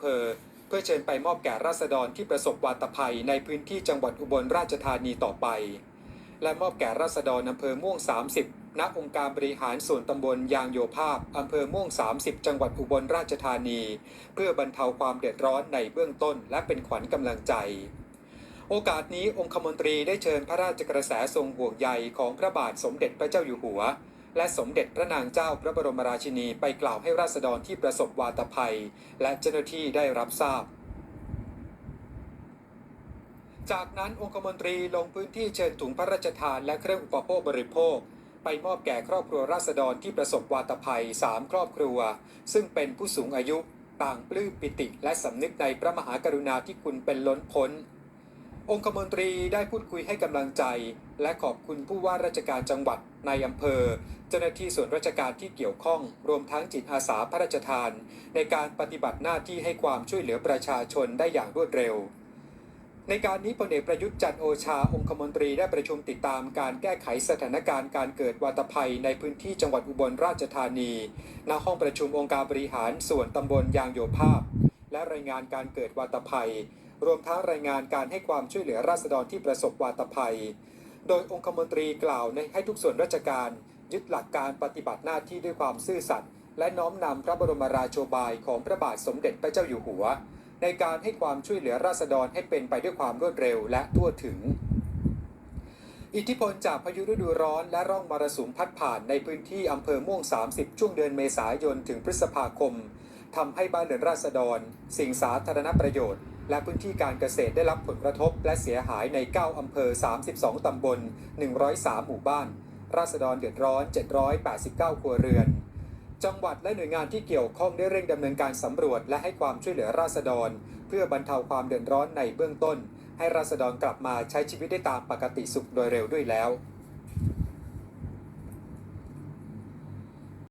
เภอ เพื่อเชิญไปมอบแก่ราษฎรที่ประสบวาตภัยในพื้นที่จังหวัดอุบลราชธานีต่อไป และมอบแก่ราษฎรอำเภอม่วง 30 ณ องค์การบริหารส่วนตำบลยางโยภาพอำเภอม่วง 30 จังหวัดอุบลราชธานี เพื่อบรรเทาความเดือดร้อนในเบื้องต้น และเป็นขวัญกำลังใจโอกาสนี้องคมนตรีได้เชิญพระราชกระแสทรงห่วงใยของพระบาทสมเด็จพระเจ้าอยู่หัว และสมเด็จพระนางเจ้าพระบรมราชินีไปกล่าวให้ราษฎรที่ประสบวาตภัย และเจ้าหน้าที่ได้รับทราบ จากนั้นองคมนตรีลงพื้นที่เชิญถุงพระราชทานและเครื่องอุปโภคบริโภค ไปมอบแก่ครอบครัวราษฎรที่ประสบวาตภัย3ครอบครัว ซึ่งเป็นผู้สูงอายุต่างปลื้มปิติและสำนึกในพระมหากรุณาธิคุณเป็นล้นพ้น องคมนตรีได้พูดคุยให้กำลังใจ และขอบคุณผู้ว่าราชการจังหวัดในอำเภอ เจ้าหน้าที่ส่วนราชการที่เกี่ยวข้อง รวมทั้งจิตอาสาพระราชทาน ในการปฏิบัติหน้าที่ให้ความช่วยเหลือประชาชนได้อย่างรวดเร็ว ในการนี้พลเอกประยุทธ์จันโอชาองคมนตรีได้ประชุมติดตามการแก้ไขสถานการณ์การเกิดวาตภัยในพื้นที่จังหวัดอุบลราชธานีณห้องประชุมองค์การบริหารส่วนตำบลยางโยภาพ และรายงานการเกิดวาตภัย รวมทั้งรายงานการให้ความช่วยเหลือราษฎรที่ประสบวาตภัย โดยองคมนตรีกล่าวในให้ทุกส่วนราชการ ยึดหลักการปฏิบัติหน้าที่ด้วยความซื่อสัตย์และน้อมนำพระบรมราโชบายของพระบาทสมเด็จพระเจ้าอยู่หัว ในการให้ความช่วยเหลือราษฎรให้เป็นไปด้วยความรวดเร็วและทั่วถึง อิทธิพลจากพายุฤดูร้อนและร่องมรสุมพัดผ่านในพื้นที่อำเภอม่วง 30 ช่วงเดือนเมษายนถึงพฤษภาคมทำให้บ้านเรือนราษฎร สิ่งสาธารณประโยชน์และพื้นที่การเกษตรได้รับผลกระทบและเสียหายใน 9 อำเภอ 32 ตำบล 103 หมู่บ้าน ราษฎรเดือดร้อน 789 ครัวเรือน จังหวัดและหน่วยงานที่เกี่ยวข้องได้เร่งดำเนินการสำรวจและให้ความช่วยเหลือราษฎร เพื่อบรรเทาความเดือดร้อนในเบื้องต้น ให้ราษฎรกลับมาใช้ชีวิตได้ตามปกติสุขโดยเร็วด้วยแล้ว